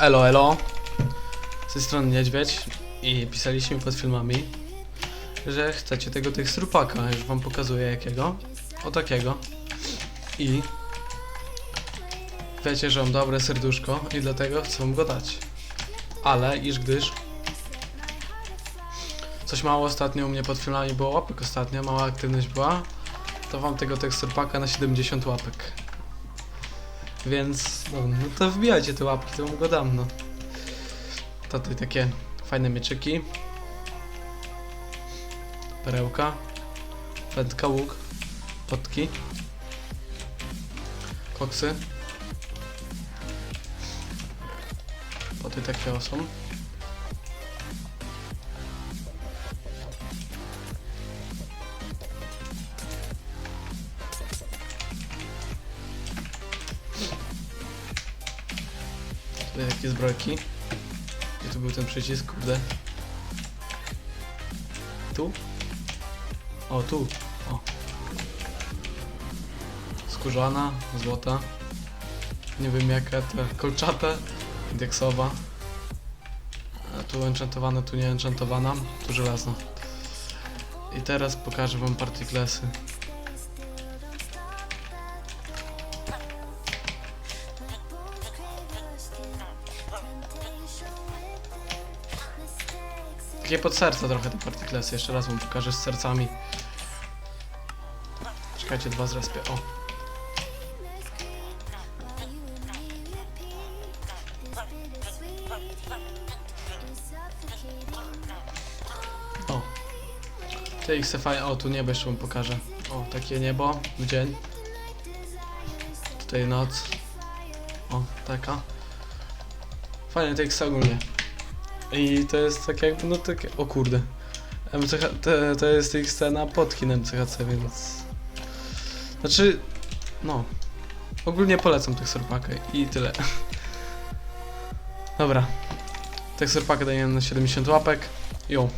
Elo, elo. Z tej strony Niedźwiedź i pisaliśmy pod filmami, że chcecie tego teksturpaka, już wam pokazuję jakiego. O takiego. I wiecie, że mam dobre serduszko i dlatego chcę wam go dać. Ale iż gdyż coś mało ostatnio u mnie pod filmami było łapek ostatnio, mała aktywność była, to wam tego teksturpaka na 70 łapek. Więc, no, no to wbijajcie te łapki, to wam go dam, no. To tutaj takie fajne mieczyki. Perełka. Wędka, łuk. Potki. Koksy. Poty takie są. Tutaj takie zbrojki. Gdzie tu był ten przycisk, kurde? Tu? O, tu. O. Skórzana, złota. Nie wiem jaka to kolczata, indeksowa. A tu enchantowana, tu nie enchantowana, tu żelazna. I teraz pokażę wam partyklesy. Takie pod serca trochę te partyklesy. Jeszcze raz wam pokażę z sercami. Czekajcie, dwa zrespię. O. O. Te XFI, o tu niebo jeszcze wam pokażę. O, takie niebo w dzień. Tutaj noc. O, taka. Fajne te X ogólnie. I to jest tak jakby, no takie, o kurde. MCH, to, to jest ich scena podki na MCHC, więc... Znaczy, no. Ogólnie polecam teksurpakę i tyle. Dobra. Teksurpakę daję na 70 łapek. Jo.